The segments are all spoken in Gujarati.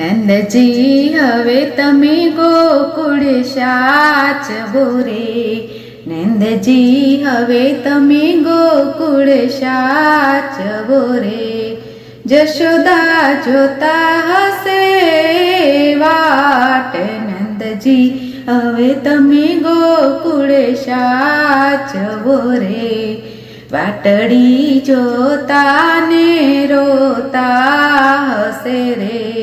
નંદજી, હવે તમે ગોકુળ સાચવો રે નંદજી, હવે તમે ગોકુળ સાચવો રે જશોદા જોતા હશે વાટ. નંદજી, હવે તમે ગોકુળ સાચવો રે વાટડી જોતા ને રોતા હશે રે.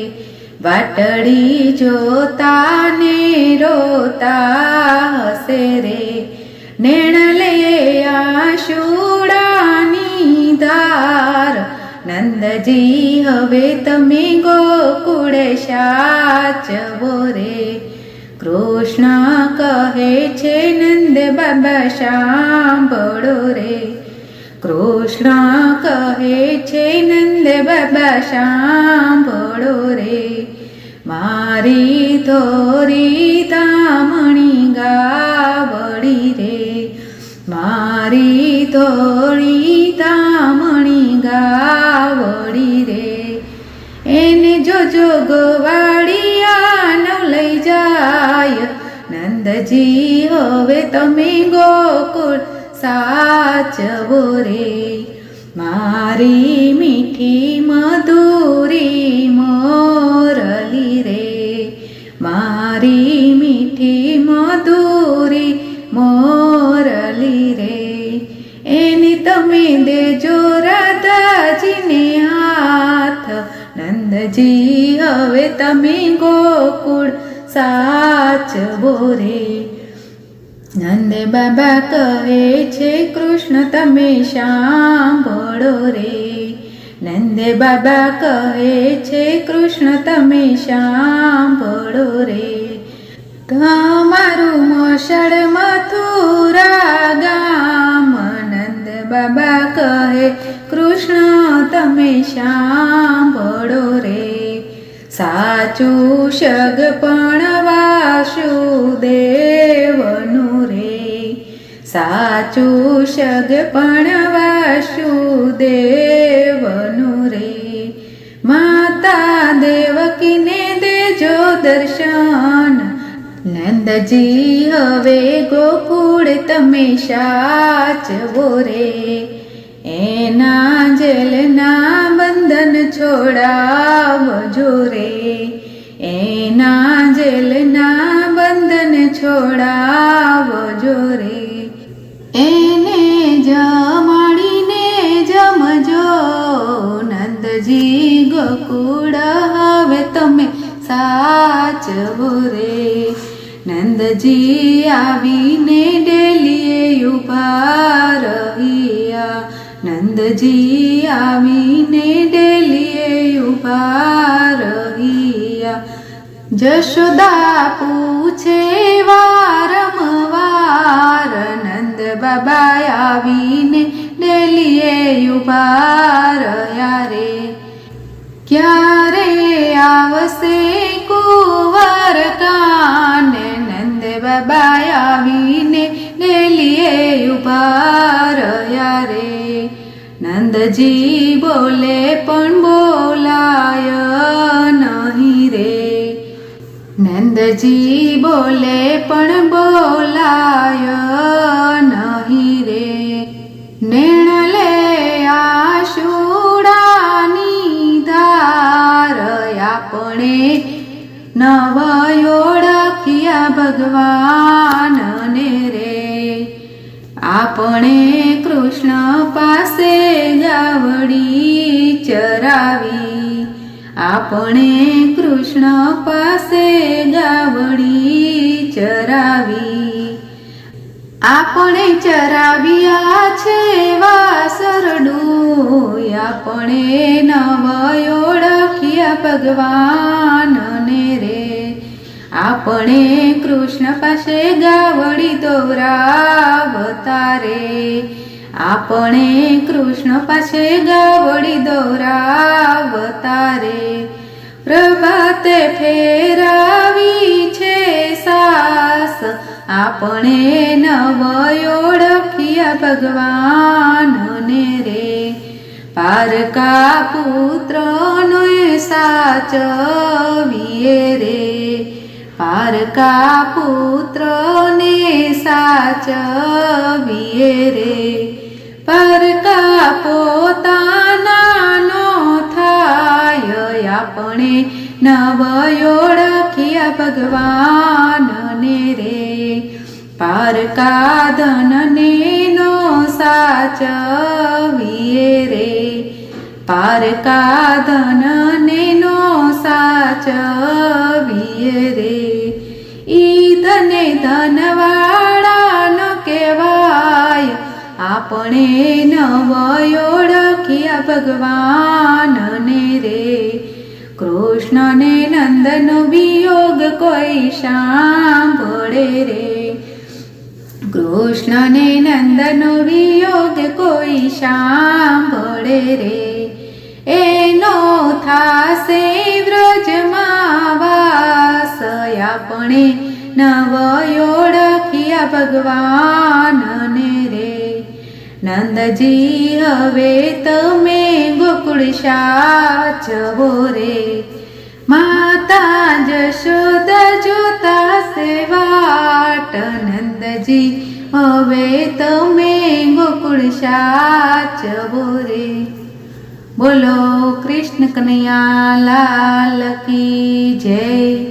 વાટડી જોતા ને રોતા હશે રે. નેણ લે આશુડાની ધાર. નંદજી, હવે તમે ગોકુળ સાચવો રે. કૃષ્ણ કહે છે, નંદ બાબા, સાંભળો રે. કૃષ્ણ કહે છે, નંદ બાબા, સાંભળો રે. મારી ધોરી તામણી ગાવડી રે. મારી થોડી તામણી ગાવડી રે. એને જોજો ગોવાળિયાનો લઈ જાય. નંદજી, હવે તમે ગોકુળ સાચવો રે મારી મીઠી મધુરી મોરલી રે. મારી મીઠી મધુરી મોરલી રે. એની તમે દેજો રાધાજીને હાથ. નંદજી, હવે તમે ગોકુળ સાચવો રે નંદ બાબા કહે છે, કૃષ્ણ, તમે સાંભળો રે. નંદ બાબા કહે છે, કૃષ્ણ, તમે સાંભળો રે. તમારું મોસળ મથુરા ગામ, નંદ બાબા કહે, કૃષ્ણ, તમે સાંભળો રે. સાચું સગપણ વાસુદેવનું સાચું શગપણ વાસુદેવનું રે. માતા દેવકીને દેજો દર્શન. નંદજી, હવે ગોકુળ તમે સાચવો રે. એના જલના બંધન છોડાવજો રે. એના જલના બંધન છોડાવજો રે. ગોકુળ હવે તમે સાચવો રે. નંદજી આવીને ડેલીએ ઊભા રહ્યા. નંદજી આવીને ડેલીએ ઊભા રહ્યા. જશોદા પૂછે વારંવાર, નંદ બાબા આવીને ડેલીએ ઊભા રહ્યા રે. ક્યારે આવશે કુંવર કાને નંદ બાબા આવીને ડેલીએ ઊભા રહ્યા રે નંદજી બોલે, પણ બોલાય નહીં રે. નંદજી બોલે, પણ બોલાય ઓળખ્યા ભગવાન ને રે. આપણે કૃષ્ણ પાસે ગાવડી ચરાવી. આપણે કૃષ્ણ પાસે ગાવડી ચરાવી. આપણે ચરાવ્યા છે વાસરડું આપણે નવ ઓળખ્યા ભગવાન આપણે કૃષ્ણ પાસે ગાવડી દોરાવતા રે આપણે કૃષ્ણ પાસે ગાવડી દોરાવતા રે પ્રભાતે ફેરાવી છે સાસ. આપણે નવ ઓળખ્યા ભગવાન ને રે. પારકા પુત્રનો સાચવીએ રે. પારકા પુત્રને સાચવીએ રે. પરકા પોતાના નો થાય આપણે નવયોળખિયા ભગવાન ભગવાનને રે. પારકા ધનને નો સાચવીએ રે. પારકા ધનને નો સાચવીએ રે. ધનવાળાનો કહેવાય. આપણે નવ ઓળખ્યા ભગવાનને રે. કૃષ્ણને નંદનો વિયોગ કોઈ સાંભળે રે. કૃષ્ણને નંદનો વિયોગ કોઈ સાંભળે રે. એનો થાશે વ્રજમાં વાસ. આપણે નવ ઓળખ્યા ભગવાનને રે. નંદજી, હવે તમે ગોકુળ સાચવો રે. માતા જશોદ જોતા સેવાટ. નંદજી, હવે તમે ગોકુળ સાચવો રે. બોલો કૃષ્ણ કનૈયા લાલ કી જય.